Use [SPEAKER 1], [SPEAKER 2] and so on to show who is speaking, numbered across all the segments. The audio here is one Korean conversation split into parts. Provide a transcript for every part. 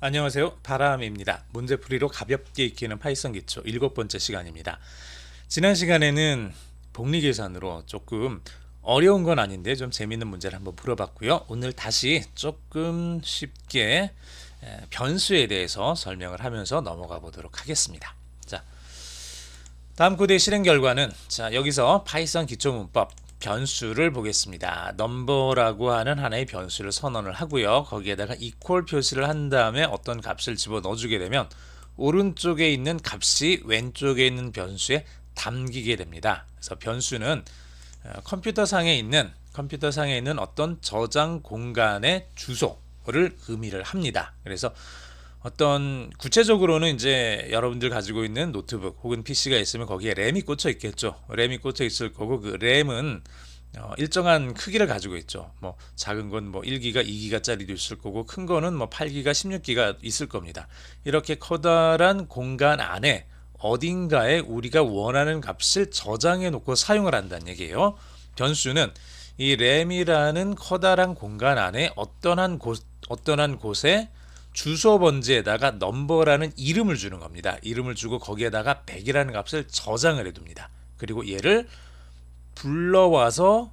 [SPEAKER 1] 안녕하세요. 바람입니다. 문제풀이로 가볍게 익히는 파이썬 기초 일곱 번째 시간입니다. 지난 시간에는 복리 계산으로 조금 어려운 건 아닌데 좀 재밌는 문제를 한번 풀어봤고요. 오늘 다시 조금 쉽게 에, 변수에 대해서 설명을 하면서 넘어가 보도록 하겠습니다. 자, 다음 코드의 실행 결과는 자 여기서 파이썬 기초 문법 변수를 보겠습니다. 넘버라고 하는 하나의 변수를 선언을 하고요. 거기에다가 equal 표시를 한 다음에 어떤 값을 집어 넣어주게 되면 오른쪽에 있는 값이 왼쪽에 있는 변수에 담기게 됩니다. 그래서 변수는 어, 컴퓨터 상에 있는 컴퓨터 상에 있는 어떤 저장 공간의 주소를 의미를 합니다. 그래서 어떤 구체적으로는 이제 여러분들 가지고 있는 노트북 혹은 PC가 있으면 거기에 램이 꽂혀 있겠죠. 램이 꽂혀 있을 거고 그 램은 어, 일정한 크기를 가지고 있죠. 뭐 작은 건 뭐 1기가 2기가짜리도 있을 거고 큰 거는 뭐 8기가 16기가 있을 겁니다. 이렇게 커다란 공간 안에 어딘가에 우리가 원하는 값을 저장해 놓고 사용을 한다는 얘기예요. 변수는 이 램이라는 커다란 공간 안에 어떠한 곳 어떠한 곳에 주소 번지에다가 넘버라는 이름을 주는 겁니다. 이름을 주고 거기에다가 100이라는 값을 저장을 해둡니다. 그리고 얘를 불러와서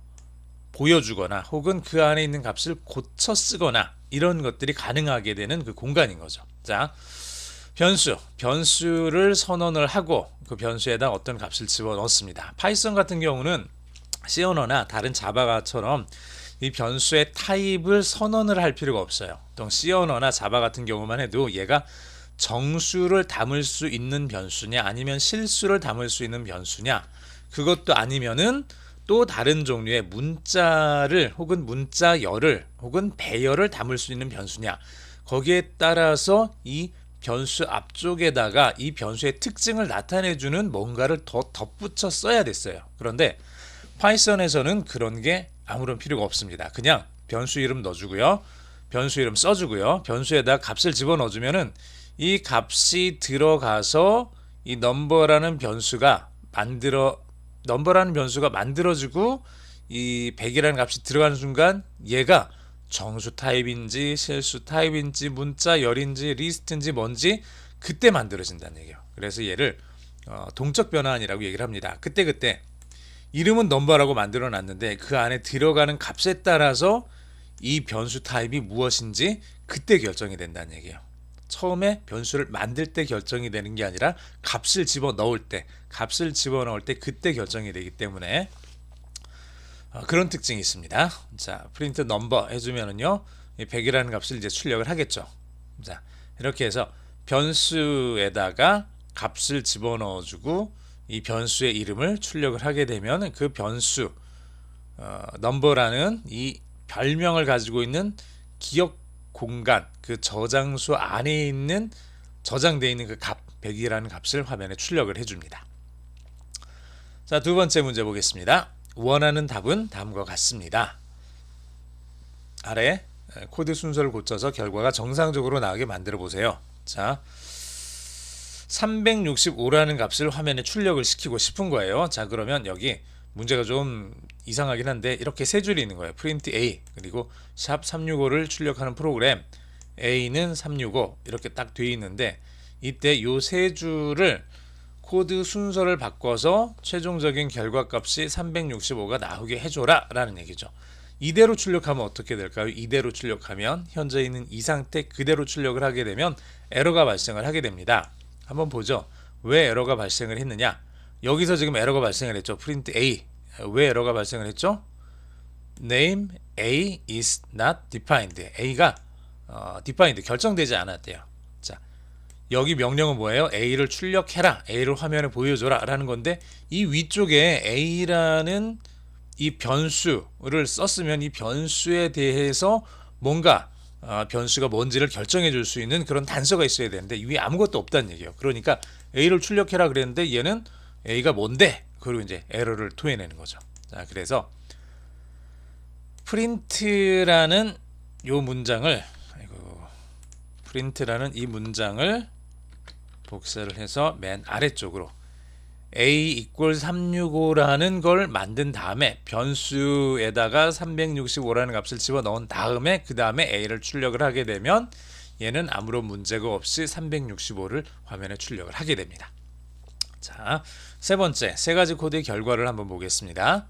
[SPEAKER 1] 보여주거나 혹은 그 안에 있는 값을 고쳐 쓰거나 이런 것들이 가능하게 되는 그 공간인 거죠. 자, 변수, 변수를 선언을 하고 그 변수에다 어떤 값을 집어 넣습니다. 파이썬 같은 경우는 C 언어나 다른 자바가처럼 이 변수의 타입을 선언을 할 필요가 없어요. 또 C 언어나 자바 같은 경우만 해도 얘가 정수를 담을 수 있는 변수냐 아니면 실수를 담을 수 있는 변수냐 그것도 아니면은 또 다른 종류의 문자를 혹은 문자열을 혹은 배열을 담을 수 있는 변수냐 거기에 따라서 이 변수 앞쪽에다가 이 변수의 특징을 나타내주는 뭔가를 더 덧붙여 써야 됐어요. 그런데 파이썬에서는 그런 게 아무런 필요가 없습니다. 그냥 변수 이름 넣어주고요. 변수 이름 써주고요. 변수에다 값을 집어넣어주면은 이 값이 들어가서 이 넘버라는 변수가 만들어 넘버라는 변수가 만들어지고 이 100이라는 값이 들어가는 순간 얘가 정수 타입인지 실수 타입인지 문자 열인지 리스트인지 뭔지 그때 만들어진다는 얘기예요. 그래서 얘를 어, 동적 변환이라고 얘기를 합니다. 그때 그때 이름은 넘버라고 만들어 놨는데 그 안에 들어가는 값에 따라서 이 변수 타입이 무엇인지 그때 결정이 된다는 얘기예요. 처음에 변수를 만들 때 결정이 되는 게 아니라 값을 집어 넣을 때, 값을 집어 넣을 때 그때 결정이 되기 때문에 어, 그런 특징이 있습니다. 자, 프린트 넘버 해주면은요, 100이라는 값을 이제 출력을 하겠죠. 자, 이렇게 해서 변수에다가 값을 집어 넣어주고 이 변수의 이름을 출력을 하게 되면 그 변수 어, 넘버라는 이 별명을 가지고 있는 기억 공간 그 저장소 안에 있는 저장되어 있는 그 값 100이라는 값을 화면에 출력을 해줍니다. 자, 두 번째 문제 보겠습니다. 원하는 답은 다음과 같습니다. 아래 코드 순서를 고쳐서 결과가 정상적으로 나오게 만들어 보세요. 자, 365라는 값을 화면에 출력을 시키고 싶은 거예요. 자, 그러면 여기 문제가 좀 이상하긴 한데 이렇게 세 줄이 있는 거예요. 프린트 A 그리고 샵 365를 출력하는 프로그램 A는 365 이렇게 딱 돼 있는데 이때 요 세 줄을 코드 순서를 바꿔서 최종적인 결과 값이 365가 나오게 해줘라 라는 얘기죠. 이대로 출력하면 어떻게 될까요? 이대로 출력하면 현재 있는 이 상태 그대로 출력을 하게 되면 에러가 발생을 하게 됩니다. 한번 보죠. 왜 에러가 발생을 했느냐? 여기서 지금 에러가 발생을 했죠. 프린트 A. 왜 에러가 발생을 했죠? name A is not defined. A가 어, defined 결정되지 않았대요. 자, 여기 명령은 뭐예요? A를 출력해라. A를 화면에 보여줘라. 라는 건데 이 위쪽에 A라는 이 변수를 썼으면 이 변수에 대해서 뭔가 어, 변수가 뭔지를 결정해 줄 수 있는 그런 단서가 있어야 되는데 위에 아무것도 없다는 얘기예요. 그러니까 A를 출력해라 그랬는데 얘는 A가 뭔데? 그리고 이제 에러를 토해내는 거죠. 자, 그래서 프린트라는 요 문장을 아이고, 프린트라는 이 문장을 복사를 해서 맨 아래쪽으로 a 이퀄 365라는 걸 만든 다음에 변수에다가 365라는 값을 집어 넣은 다음에 그 다음에 a를 출력을 하게 되면 얘는 아무런 문제가 없이 365를 화면에 출력을 하게 됩니다. 자, 세 번째 세 가지 코드의 결과를 한번 보겠습니다.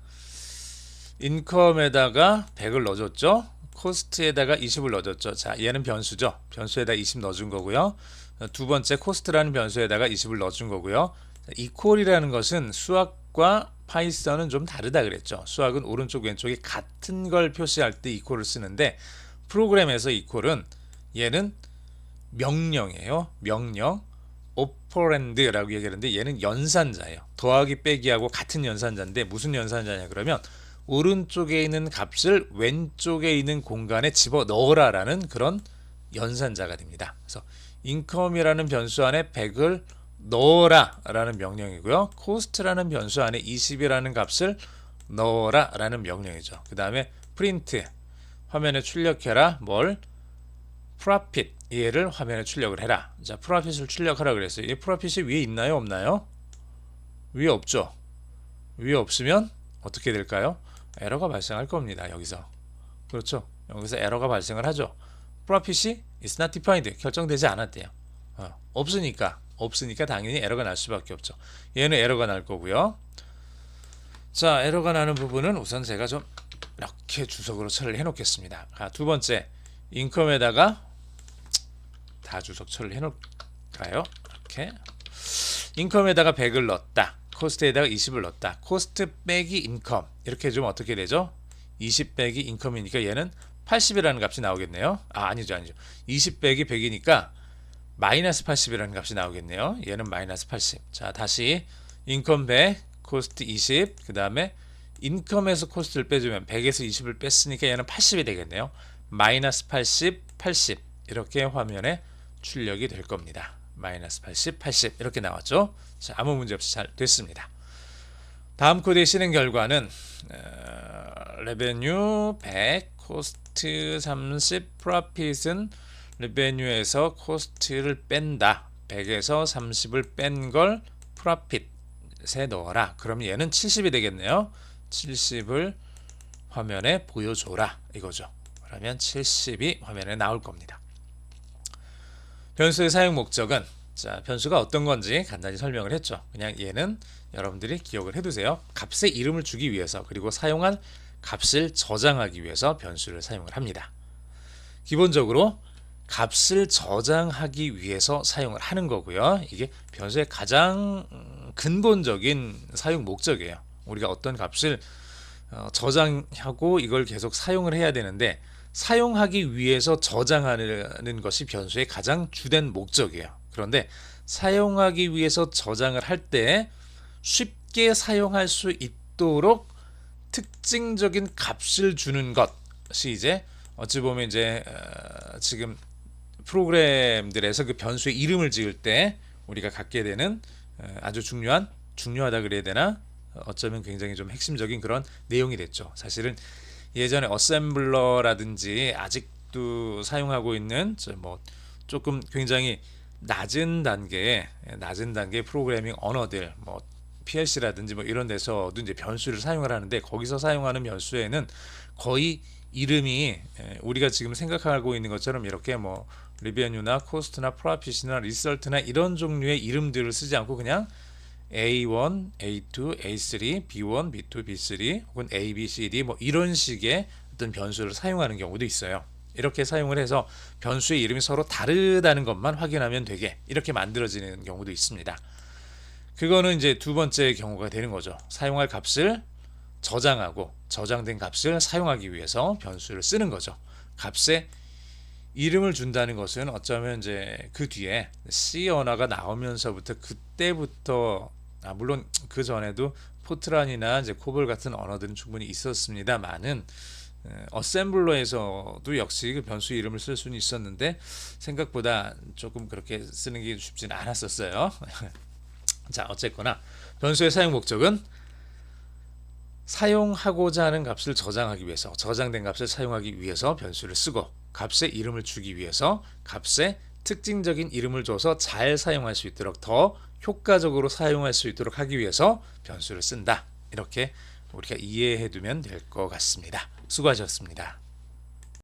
[SPEAKER 1] 인컴에다가 100을 넣어줬죠. 코스트에다가 20을 넣어줬죠. 자, 얘는 변수죠. 변수에다 20 넣어준 거고요. 두 번째 코스트라는 변수에다가 20을 넣어준 거고요. 이퀄이라는 것은 수학과 파이썬은 좀 다르다 그랬죠. 수학은 오른쪽 왼쪽이 같은 걸 표시할 때 이퀄을 쓰는데 프로그램에서 이퀄은 얘는 명령이에요. 명령. 오퍼랜드라고 얘기하는데 얘는 연산자예요. 더하기 빼기하고 같은 연산자인데 무슨 연산자냐 그러면 오른쪽에 있는 값을 왼쪽에 있는 공간에 집어 넣어라라는 그런 연산자가 됩니다. 그래서 인컴이라는 변수 안에 100을 넣어라 라는 명령이고요. 코스트라는 변수 안에 20이라는 값을 넣어라 라는 명령이죠. 그 다음에 프린트 화면에 출력해라 뭘 프라핏 얘를 화면에 출력을 해라. 자, 프라핏을 출력하라 그랬어요. 이 프라핏이 위에 있나요, 없나요? 위에 없죠. 위에 없으면 어떻게 될까요? 에러가 발생할 겁니다. 여기서. 그렇죠. 여기서 에러가 발생을 하죠. 프라핏이 is not defined 결정되지 않았대요. 어, 없으니까 없으니까 당연히 에러가 날 수밖에 없죠. 얘는 에러가 날 거고요. 자, 에러가 나는 부분은 우선 제가 좀 이렇게 주석으로 처리해 놓겠습니다. 아, 두 번째 인컴에다가 다 주석 처리해 놓을까요? 이렇게 인컴에다가 100을 넣었다. 코스트에다가 20을 넣었다. 코스트 빼기 인컴 이렇게 좀 어떻게 되죠? 20 빼기 인컴이니까 얘는 80이라는 값이 나오겠네요. 아 아니죠 아니죠. 20 빼기 100이니까 마이너스 80이라는 값이 나오겠네요. 얘는 마이너스 80. 자 다시 인컴 100, 코스트 20, 그 다음에 인컴에서 코스트를 빼주면 100에서 20을 뺐으니까 얘는 80이 되겠네요. 마이너스 80, 80 이렇게 화면에 출력이 될 겁니다. 마이너스 80, 80 이렇게 나왔죠. 자, 아무 문제 없이 잘 됐습니다. 다음 코드의 실행 결과는 어, 레베뉴 100, 코스트 30, 프로핏은 레베뉴에서 코스트를 뺀다. 100에서 30을 뺀 걸 프로핏에 넣어라. 그럼 얘는 70이 되겠네요. 70을 화면에 보여줘라 이거죠. 그러면 70이 화면에 나올 겁니다. 변수의 사용 목적은 자 변수가 어떤 건지 간단히 설명을 했죠. 그냥 얘는 여러분들이 기억을 해두세요. 값의 이름을 주기 위해서 그리고 사용한 값을 저장하기 위해서 변수를 사용을 합니다. 기본적으로 값을 저장하기 위해서 사용을 하는 거고요. 이게 변수의 가장 음, 근본적인 사용 목적이에요. 우리가 어떤 값을 어, 저장하고 이걸 계속 사용을 해야 되는데 사용하기 위해서 저장하는 것이 변수의 가장 주된 목적이에요. 그런데 사용하기 위해서 저장을 할 때 쉽게 사용할 수 있도록 특징적인 값을 주는 것이 이제 어찌 보면 이제 어, 지금 프로그램들에서 그 변수의 이름을 지을 때 우리가 갖게 되는 어, 아주 중요한 중요하다 그래야 되나 어쩌면 굉장히 좀 핵심적인 그런 내용이 됐죠. 사실은 예전에 어셈블러라든지 아직도 사용하고 있는 뭐 조금 굉장히 낮은 단계의 낮은 단계 프로그래밍 언어들 뭐 PLC라든지 뭐 이런 데서도 이제 변수를 사용을 하는데 거기서 사용하는 변수에는 거의 이름이 우리가 지금 생각하고 있는 것처럼 이렇게 뭐 리베뉴나 코스트나 프로핏이나 리설트나 이런 종류의 이름들을 쓰지 않고 그냥 A1, A2, A3, B1, B2, B3 혹은 A, B, C, D 뭐 이런 식의 어떤 변수를 사용하는 경우도 있어요. 이렇게 사용을 해서 변수의 이름이 서로 다르다는 것만 확인하면 되게 이렇게 만들어지는 경우도 있습니다. 그거는 이제 두 번째 경우가 되는 거죠. 사용할 값을 저장하고 저장된 값을 사용하기 위해서 변수를 쓰는 거죠. 값에 이름을 준다는 것은 어쩌면 이제 그 뒤에 C 언어가 나오면서부터 그때부터 아 물론 그 전에도 포트란이나 이제 코볼 같은 언어들은 충분히 있었습니다만은 어셈블러에서도 역시 그 변수 이름을 쓸 수는 있었는데 생각보다 조금 그렇게 쓰는 게 쉽지는 않았었어요. 자 어쨌거나 변수의 사용 목적은 사용하고자 하는 값을 저장하기 위해서 저장된 값을 사용하기 위해서 변수를 쓰고 값의 이름을 주기 위해서 값에 특징적인 이름을 줘서 잘 사용할 수 있도록 더 효과적으로 사용할 수 있도록 하기 위해서 변수를 쓴다. 이렇게 우리가 이해해 두면 될 것 같습니다. 수고하셨습니다.